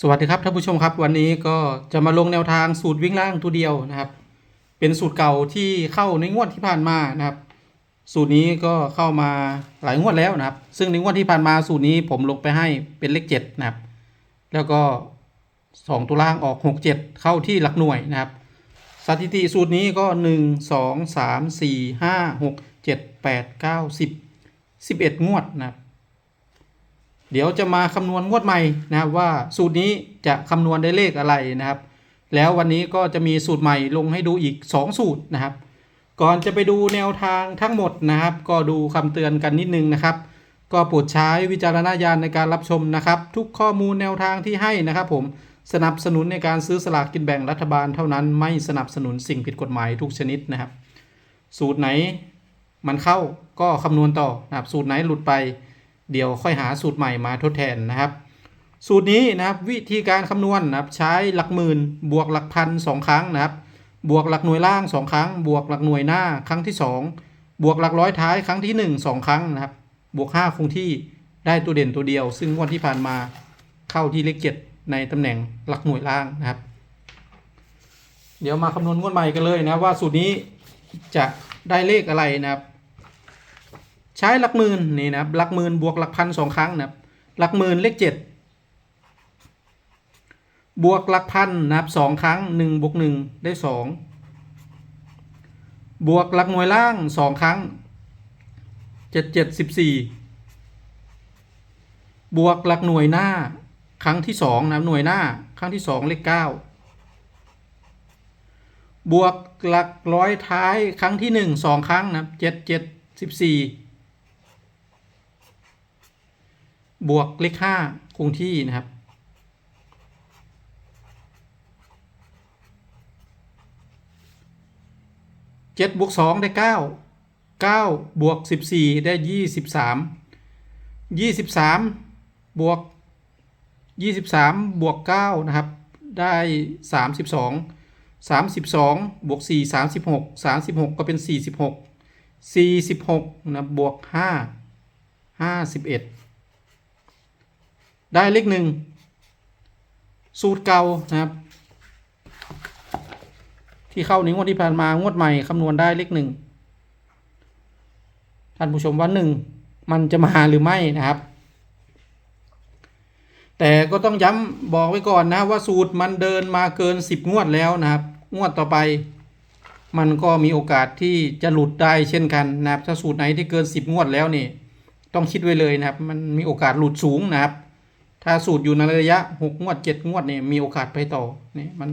สวัสดีครับท่านผู้ชมครับวันนี้ก็จะมาลงแนวทางสูตรวิ่งล่างตัวเดียวนะครับ เป็นสูตรเก่าที่เข้าในงวดที่ผ่านมานะครับ สูตรนี้ก็เข้ามาหลายงวดแล้วนะครับ ซึ่งในงวดที่ผ่านมาสูตรนี้ผมลงไปให้เป็นเลขเจ็ดนะครับ แล้วก็สองตัวล่างออกหกเจ็ดเข้าที่หลักหน่วยนะครับ สถิติสูตรนี้ก็หนึ่งสองสามสี่ห้าหกเจ็ดแปดเก้าสิบสิบเอ็ดงวดนะครับ เดี๋ยวจะมาคำนวณงวดใหม่นะครับว่าสูตรนี้จะคำนวณได้เลขอะไรนะครับ แล้ววันนี้ก็จะมีสูตรใหม่ลงให้ดูอีก 2 สูตรนะครับ ก่อนจะไปดูแนวทางทั้งหมดนะครับ ก็ดูคำเตือนกันนิดนึงนะครับ ก็โปรดใช้วิจารณญาณในการรับชมนะครับ ทุกข้อมูลแนวทางที่ให้นะครับ ผมสนับสนุนในการซื้อสลากกินแบ่งรัฐบาลเท่านั้นไม่สนับสนุนสิ่งผิดกฎหมายทุกชนิดนะครับ สูตรไหนมันเข้าก็คำนวณต่อนะครับสูตรไหนหลุดไป เดี๋ยวค่อยหาสูตรใหม่มาทดแทนนะครับ สูตรนี้นะครับวิธีการคำนวณนะครับใช้หลักหมื่นบวกหลักพันสองครั้งนะครับ บวกหลักหน่วยล่างสองครั้ง บวกหลักหน่วยหน้าครั้งที่สองบวกหลักร้อยท้ายครั้งที่หนึ่งสองครั้งนะครับ บวกห้าคงที่ได้ตัวเด่นตัวเดียว ซึ่งงวันที่ผ่านมาเข้าที่เลขเจ็ดในตำแหน่งหลักหน่วยล่างนะครับ เดี๋ยวมาคำนวณงวดใหม่กันเลยนะว่าสูตรนี้จะได้เลขอะไรนะครับ ใช้หลักหมื่นนี่นะครับหลักหมื่นบวกหลักพันสองครั้งนะครับหลักหมื่นเลขเจ็ดบวกหลักพันนะครับสองครั้งหนึ่งบวกหนึ่งได้สองบวกหลักหน่วยล่างสองครั้งเจ็ดเจ็ดสิบสี่บวกหลักหน่วยหน้าครั้งที่สองนะหน่วยหน้าครั้งที่สองเลขเก้าบวกหลักร้อยท้ายครั้งที่หนึ่งสองครั้งนะเจ็ดเจ็ดสิบสี่ บวกเลขห้าคงที่นะครับ เจ็ดบวกสองได้เก้าเก้าบวกสิบสี่ได้ยี่สิบสามยี่สิบสามบวกยี่สิบสามบวกเก้านะครับ ได้สามสิบสองสามสิบสองบวกสี่สามสิบหกสามสิบหกก็เป็นสี่สิบหกสี่สิบหกนะบวกห้าห้าสิบเอ็ด ได้เลขหนึ่งสูตรเก่านะครับ ที่เข้าในงวดที่ผ่านมางวดใหม่คำนวณได้เลขหนึ่งท่านผู้ชมว่าหนึ่งมันจะมาหรือไม่นะครับ แต่ก็ต้องย้ำบอกไว้ก่อนนะว่าสูตรมันเดินมาเกินสิบงวดแล้วนะครับ งวดต่อไป มันก็มีโอกาสที่จะหลุดได้เช่นกันนะครับ ถ้าสูตรไหนที่เกินสิบงวดแล้วนี่ ต้องคิดไว้เลยนะครับ มันมีโอกาสหลุดสูงนะครับ ถ้าสูตรอยู่ในระยะหกงวดเจ็ดงวดเนี่ยมีโอกาสไปต่อนี่มัน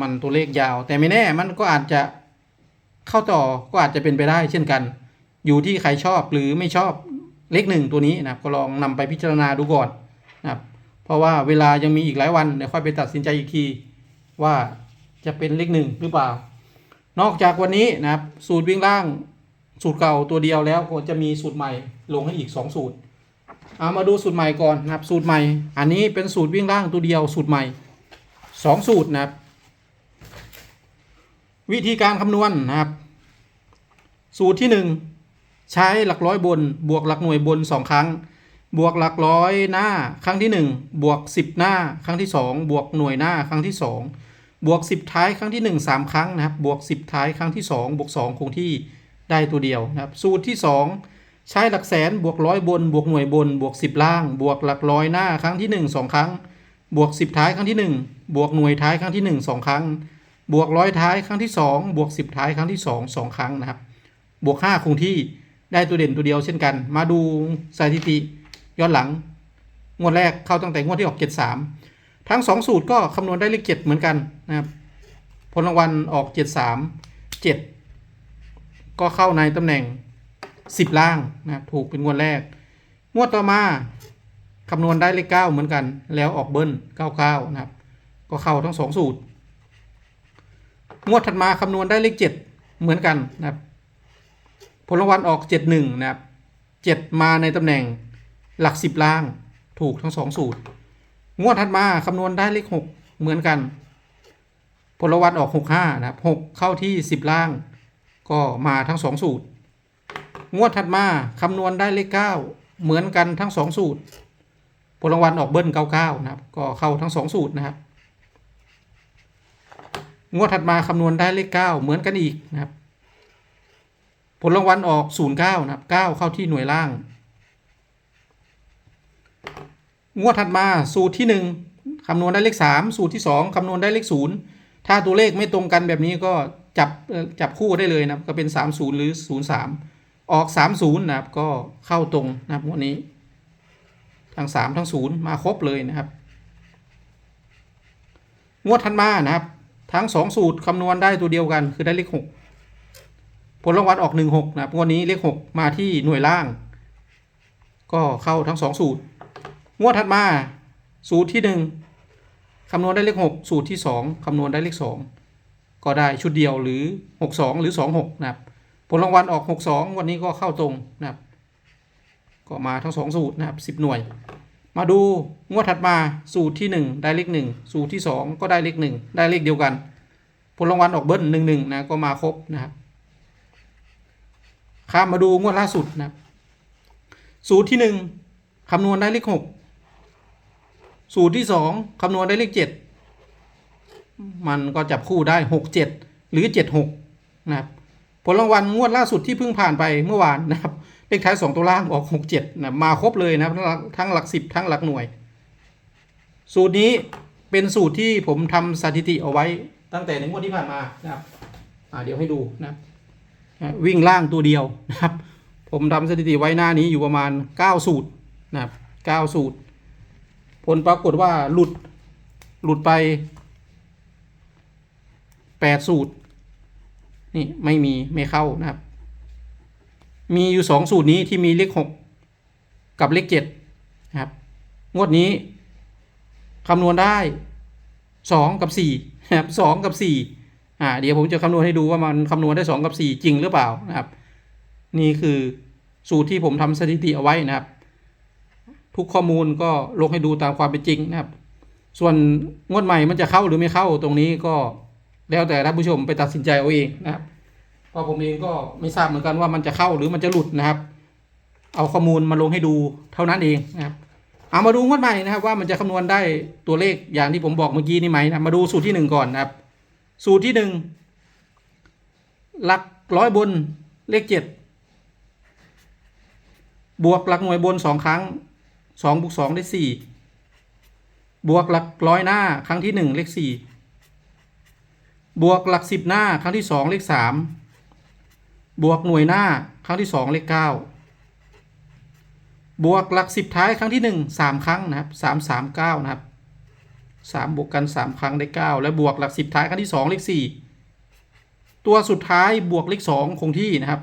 มันตัวเลขยาว แต่ไม่แน่มันก็อาจจะเข้าต่อก็อาจจะเป็นไปได้เช่นกัน อยู่ที่ใครชอบหรือไม่ชอบเลขหนึ่งตัวนี้นะครับก็ลองนำไปพิจารณาดูก่อนนะครับเพราะว่าเวลายังมีอีกหลายวันเดี๋ยวค่อยไปตัดสินใจอีกทีว่าจะเป็นเลขหนึ่งหรือเปล่า นอกจากวันนี้นะครับ สูตรวิ่งล่างสูตรเก่าตัวเดียวแล้วก็จะมีสูตรใหม่ลงให้อีก 2 สูตร เอามาดูสูตรใหม่ก่อนนะครับ สูตรใหม่ อันนี้เป็นสูตรวิ่งล่างตัวเดียวสูตรใหม่2สูตรนะครับ วิธีการคำนวณนะครับ สูตรที่1ใช้หลักร้อยบน บวกหลักหน่วยบน2ครั้ง บวกหลักร้อยหน้าครั้งที่1บวก10หน้าครั้งที่2บวกหน่วยหน้าครั้งที่2บวก10ท้ายครั้งที่1 3ครั้งนะครับ บวก10ท้ายครั้งที่2บวก2คงที่ได้ตัวเดียวนะครับ สูตรที่2 ใช้หลักแสนบวกร้อยบน บวกหน่วยบน บวก10ล่าง บวกหลักร้อยหน้าครั้งที่1 2ครั้ง บวก10ท้ายครั้งที่1บวกหน่วยท้ายครั้งที่1 2ครั้ง บวกร้อยท้ายครั้งที่2บวก10ท้ายครั้งที่2 2ครั้งนะครับ บวก5คงที่ได้ตัวเด่นตัวเดียวเช่นกัน มาดูสถิติย้อนหลัง งวดแรกเข้าตั้งแต่งวดที่ออก73ทั้ง2สูตรก็คำนวณได้เลข7เหมือนกันนะครับผลรางวัลออก73 7ก็เข้าในตำแหน่ง 10 ล่างนะถูกเป็นงวดแรก งวดต่อมาคำนวณได้เลข9เหมือนกัน แล้วออกเบิ้ล99นะครับ ก็เข้าทั้ง2สูตร งวดถัดมาคำนวณได้เลข7เหมือนกันนะครับ ผลรางวัลออก71นะครับ7มาในตำแหน่งหลัก10ล่างถูกทั้ง2สูตร งวดถัดมาคำนวณได้เลข6เหมือนกัน ผลรางวัลออก65นะครับ6เข้าที่10ล่าง ก็มาทั้ง2สูตร งวดถัดมาคำนวณได้เลข9เหมือนกันทั้ง2สูตรผลรางวัลออกเบิ้ล99นะครับ ก็เข้าทั้งสองสูตรนะครับ งวดถัดมาคำนวณได้เลข9เหมือนกันอีกนะครับ ผลรางวัลออก09นะครับ9เข้าที่หน่วยล่าง งวดถัดมาสูตรที่1คำนวณได้เลข3สูตรที่2คำนวณได้เลข0ถ้าตัวเลขไม่ตรงกันแบบนี้ก็จับจับคู่ได้เลยนะก็เป็น 30 หรือ 03 ออก 30 นะครับ ก็เข้าตรงนะครับวันนี้ ทั้ง 3 ทั้ง 0 มาครบเลยนะครับ งวดถัดมานะครับ ทั้ง 2 สูตรคำนวณได้ตัวเดียวกัน คือได้เลข 6 ผลรางวัลออก 16 นะครับงวดนี้เลข 6 มาที่หน่วยล่าง ก็เข้าทั้ง 2 สูตร งวดถัดมา สูตรที่ 1คำนวณได้เลข 6 สูตรที่ 2คำนวณได้เลข 2 ก็ได้ชุดเดียวหรือ 62 หรือ 26 นะครับ ผลรางวัลออก 62 วันนี้ก็เข้าตรงนะครับ ก็มาทั้ง 2 สูตรนะครับ 10 หน่วย มาดูงวดถัดมาสูตรที่ 1 ได้เลข1 สูตรที่ 2 ก็ได้เลข1 ได้เลขเดียวกัน ผลรางวัลออกเบิ้ล1 1นะก็มาครบนะครับข้ามมาดูงวดล่าสุดนะครับ สูตรที่ 1คำนวณได้เลข 6 สูตรที่ 2คำนวณได้เลข 7 มันก็จับคู่ได้ 6 7 หรือ 7 6 นะครับ ผลรางวัลงวดล่าสุดที่เพิ่งผ่านไปเมื่อวานนะครับเลขท้าย2ตัวล่างออก6 7นะมาครบเลยนะครับทั้งหลักทั้งหลัก10ทั้งหลักหน่วย สูตรนี้เป็นสูตรที่ผมทำสถิติเอาไว้ตั้งแต่ในงวดที่ผ่านมานะครับอ่าเดี๋ยวให้ดูนะวิ่งล่างตัวเดียวนะครับ ผมทำสถิติไว้หน้านี้อยู่ประมาณ 9 สูตรนะครับ9สูตร ผลปรากฏว่าหลุดหลุดไป 8 สูตร นี่ไม่มีไม่เข้านะครับ มีอยู่สองสูตรนี้ที่มีเลขหกกับเลขเจ็ดนะครับ งวดนี้คำนวณได้สองกับสี่นะครับสองกับสี่อ่าเดี๋ยวผมจะคำนวณให้ดูว่ามันคำนวณได้สองกับสี่จริงหรือเปล่านะครับ นี่คือสูตรที่ผมทำสถิติเอาไว้นะครับ ทุกข้อมูลก็ลงให้ดูตามความเป็นจริงนะครับ ส่วนงวดใหม่มันจะเข้าหรือไม่เข้าตรงนี้ก็ แล้วแต่ท่านผู้ชมไปตัดสินใจเอาเองนะครับเพราะผมเองก็ไม่ทราบเหมือนกันว่ามันจะเข้าหรือมันจะหลุดนะครับ เอาข้อมูลมาลงให้ดูเท่านั้นเองนะครับ เอามาดูงวดใหม่นะครับ ว่ามันจะคำนวณได้ตัวเลขอย่างที่ผมบอกเมื่อกี้นี่ไหมนะมาดูสูตรที่หนึ่งก่อนนะครับ สูตรที่หนึ่งหลักร้อยบนเลขเจ็ดบวกหลักหน่วยบนสองครั้งสองบวกสองได้สี่บวกหลักร้อยหน้าครั้งที่หนึ่งเลขสี่ บวกหลักสิบหน้าครั้งที่สองเลขสามบวกหน่วยหน้าครั้งที่สองเลขเก้าบวกหลักสิบท้ายครั้งที่หนึ่งสามครั้งนะครับสามสามเก้านะครับสามบวกกันสามครั้งได้เก้าและบวกหลักสิบท้ายครั้งที่สองเลขสี่ตัวสุดท้ายบวกเลขสองคงที่นะครับ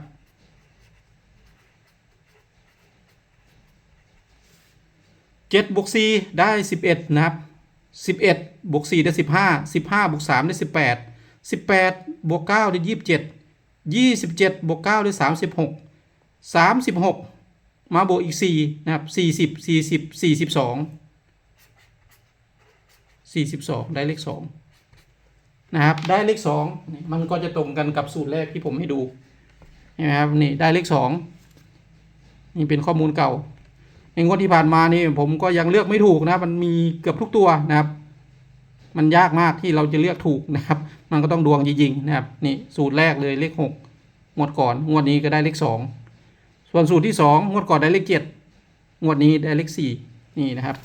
เจ็ดบวกสี่ได้สิบเอ็ดนะครับสิบเอ็ดบวกสี่ได้สิบห้าสิบห้าบวกสามได้สิบแปด สิบแปดบวกเก้าได้ยี่สิบเจ็ดยี่สิบเจ็ดบวกเก้าได้สามสิบหกสามสิบหกมาบวกอีกสี่นะครับสี่สิบสี่สิบสี่สิบสองสี่สิบสองได้เลขสองนะครับ ได้เลขสองมันก็จะตรงกันกับสูตรแรกที่ผมให้ดูนไหมครับนี่ได้เลขสองนี่เป็นข้อมูลเก่าในงวดที่ผ่านมานี่ผมก็ยังเลือกไม่ถูกนะมันมีเกือบทุกตัวนะครับ มันยากมากที่เราจะเลือกถูกนะครับ มันก็ต้องดวงจริงๆนะครับนี่สูตรแรกเลยเลขหกงวดก่อนงวดนี้ก็ได้เลขสองส่วนสูตรที่สองงวดก่อนได้เลขเจ็ดงวดนี้ได้เลขสี่นี่นะครับ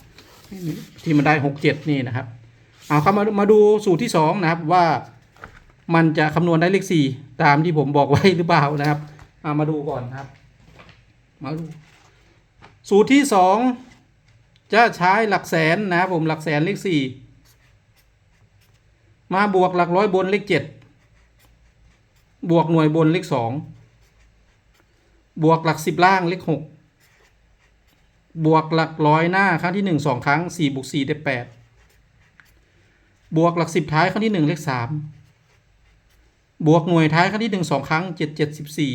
ที่มันได้หกเจ็ดนี่นะครับเอาเข้ามามาดูสูตรที่สองนะครับว่ามันจะคำนวณได้เลขสี่ตามที่ผมบอกไว้หรือเปล่านะครับเอามาดูก่อนนะครับ มาดู สูตรที่สองจะใช้หลักแสนนะครับผมหลักแสนเลขสี่ มาบวกหลักร้อยบนเลขเจ็ดบวกหน่วยบนเลขสองบวกหลักสิบล่างเลขหกบวกหลักร้อยหน้าครั้งที่หนึ่งสองครั้งสี่บวกสี่ได้แปดบวกหลักสิบท้ายครั้งที่หนึ่งเลขสามบวกหน่วยท้ายครั้งที่หนึ่งสองครั้งเจ็ดเจ็ดสิบสี่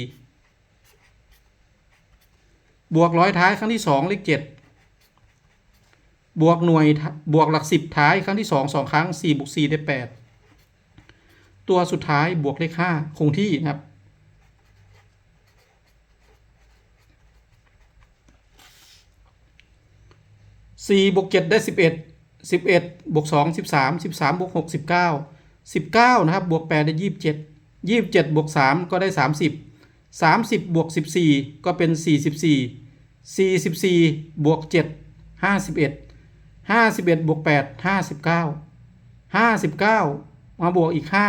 บวกร้อยท้ายครั้งที่สองเลขเจ็ดบวกหน่วยบวกหลักสิบท้ายครั้งที่สองสองครั้งสี่บวกสี่ได้แปด ตัวสุดท้ายบวกเลขห้าคงที่นะครับ สี่บวกเจ็ดได้สิบเอ็ดสิบเอ็ดบวกสองสิบสามสิบสามบวกหกสิบเก้าสิบเก้านะครับบวกแปดได้ยี่สิบเจ็ดยี่สิบเจ็ดบวกสามก็ได้สามสิบสามสิบบวกสิบสี่ก็เป็นสี่สิบสี่สี่สิบสี่บวกเจ็ดห้าสิบเอ็ดห้าสิบเอ็ดบวกแปดห้าสิบเก้าห้าสิบเก้ามาบวกอีกห้า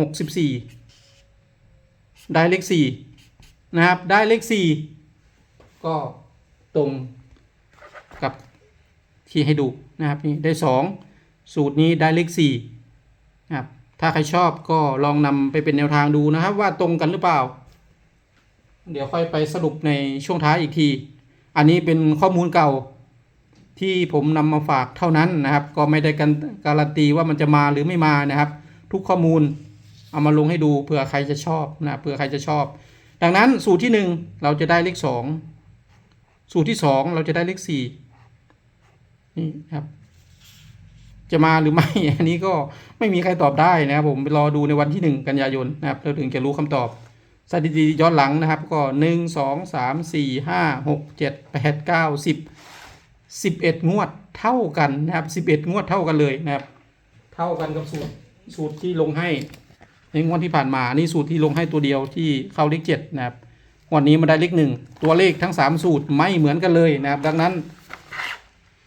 หกสิบสี่ได้เลขสี่นะครับ ได้เลขสี่ก็ตรงกับที่ให้ดูนะครับนี่ได้สองสูตรนี้ได้เลขสี่นะครับถ้าใครชอบก็ลองนำไปเป็นแนวทางดูนะครับ ว่าตรงกันหรือเปล่า เดี๋ยวค่อยไปสรุปในช่วงท้ายอีกที อันนี้เป็นข้อมูลเก่าที่ผมนำมาฝากเท่านั้นนะครับ ก็ไม่ได้กันการันตีว่ามันจะมาหรือไม่มานะครับ ทุกข้อมูล เอามาลงให้ดูเผื่อใครจะชอบนะเผื่อใครจะชอบ ดังนั้นสูตรที่หนึ่งเราจะได้เลขสองสูตรที่สองเราจะได้เลขสี่นี่ครับจะมาหรือไม่อันนี้ก็ไม่มีใครตอบได้นะครับผมไปรอดูในวันที่หนึ่งกันยายนนะครับเราถึงจะรู้คำตอบสถิติย้อนหลังนะครับ ก็หนึ่งสองสามสี่ห้าหกเจ็ดแปดเก้าสิบสิบเอ็ดงวดเท่ากันนะครับสิบเอ็ดงวดเท่ากันเลยนะครับ เท่ากันกับสูตรสูตรที่ลงให้ ในงวดที่ผ่านมานี่สูตรที่ลงให้ตัวเดียวที่เข้าเลขเจ็ดนะครับวันนี้มาได้เลขหนึ่งตัวเลขทั้งสามสูตรไม่เหมือนกันเลยนะครับ ดังนั้น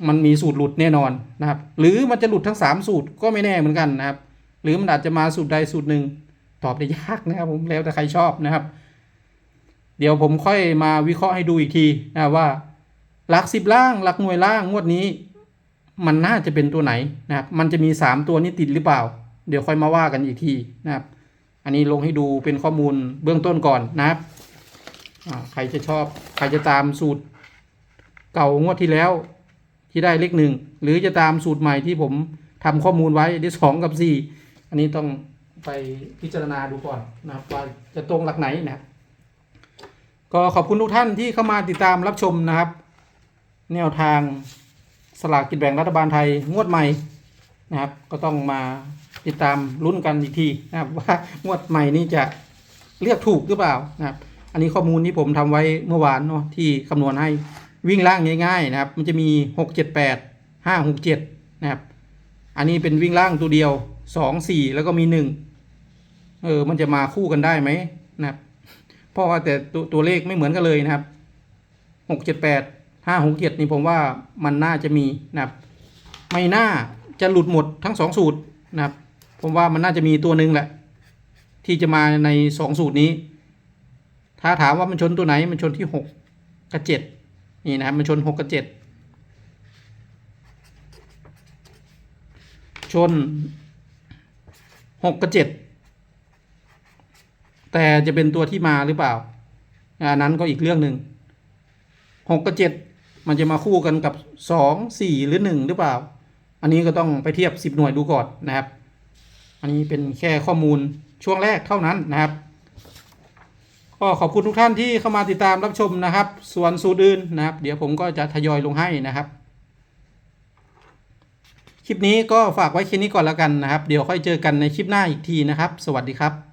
มันมีสูตรหลุดแน่นอนนะครับ หรือมันจะหลุดทั้ง 3 สูตรก็ไม่แน่เหมือนกันนะครับ หรือมันอาจจะมาสูตรใดสูตรหนึ่งตอบได้ยากนะครับผมแล้วแต่ใครชอบนะครับ เดี๋ยวผมค่อยมาวิเคราะห์ให้ดูอีกทีนะว่า หลักสิบล่างหลักหน่วยล่างงวดนี้ มันน่าจะเป็นตัวไหนนะครับ มันจะมี 3 ตัวนี้ติดหรือเปล่า เดี๋ยวค่อยมาว่ากันอีกทีนะครับ อันนี้ลงให้ดูเป็นข้อมูลเบื้องต้นก่อนนะครับใครจะชอบใครจะตามสูตรเก่างวดที่แล้วที่ได้เลขหนึ่งหรือจะตามสูตรใหม่ที่ผมทำข้อมูลไว้ได้สองกับสี่อันนี้ต้องไปพิจารณาดูก่อนนะครับว่าจะตรงหลักไหนนะครับก็ขอบคุณทุกท่านที่เข้ามาติดตามรับชมนะครับ แนวทางสลากกินแบ่งรัฐบาลไทยงวดใหม่ นะครับ ก็ต้องมาติดตามลุ้นกันอีกทีนะครับว่างวดใหม่นี้จะเลือกถูกหรือเปล่านะครับ อันนี้ข้อมูลที่ผมทำไว้เมื่อวานเนาะที่คำนวณให้วิ่งล่างง่ายๆนะครับ มันจะมีหกเจ็ดแปดห้าหกเจ็ดนะครับ อันนี้เป็นวิ่งล่างตัวเดียวสองสี่แล้วก็มีหนึ่งเออ มันจะมาคู่กันได้ไหมนะครับเพราะว่าแต่ตัวตัวเลขไม่เหมือนกันเลยนะครับหกเจ็ดแปดห้าหกเจ็ดนี่ผมว่ามันน่าจะมีนะครับ ไม่น่า จะหลุดหมดทั้งสองสูตรนะครับ ผมว่ามันน่าจะมีตัวหนึ่งแหละ ที่จะมาในสองสูตรนี้ ถ้าถามว่ามันชนตัวไหนมันชนที่หกกับเจ็ดนี่นะครับมันชนหกกับเจ็ดชนหกกับเจ็ดแต่จะเป็นตัวที่มาหรือเปล่าอันนั้นก็อีกเรื่องหนึ่งหกกับเจ็ดมันจะมาคู่กันกับสองสี่หรือหนึ่งหรือเปล่า อันนี้ก็ต้องไปเทียบสิบหน่วยดูก่อนนะครับ อันนี้เป็นแค่ข้อมูลช่วงแรกเท่านั้นนะครับ ก็ขอบคุณทุกท่านที่เข้ามาติดตามรับชมนะครับ ส่วนสูตรอื่นนะครับ เดี๋ยวผมก็จะทยอยลงให้นะครับ คลิปนี้ก็ฝากไว้แค่นี้ก่อนแล้วกันนะครับ เดี๋ยวค่อยเจอกันในคลิปหน้าอีกทีนะครับ สวัสดีครับ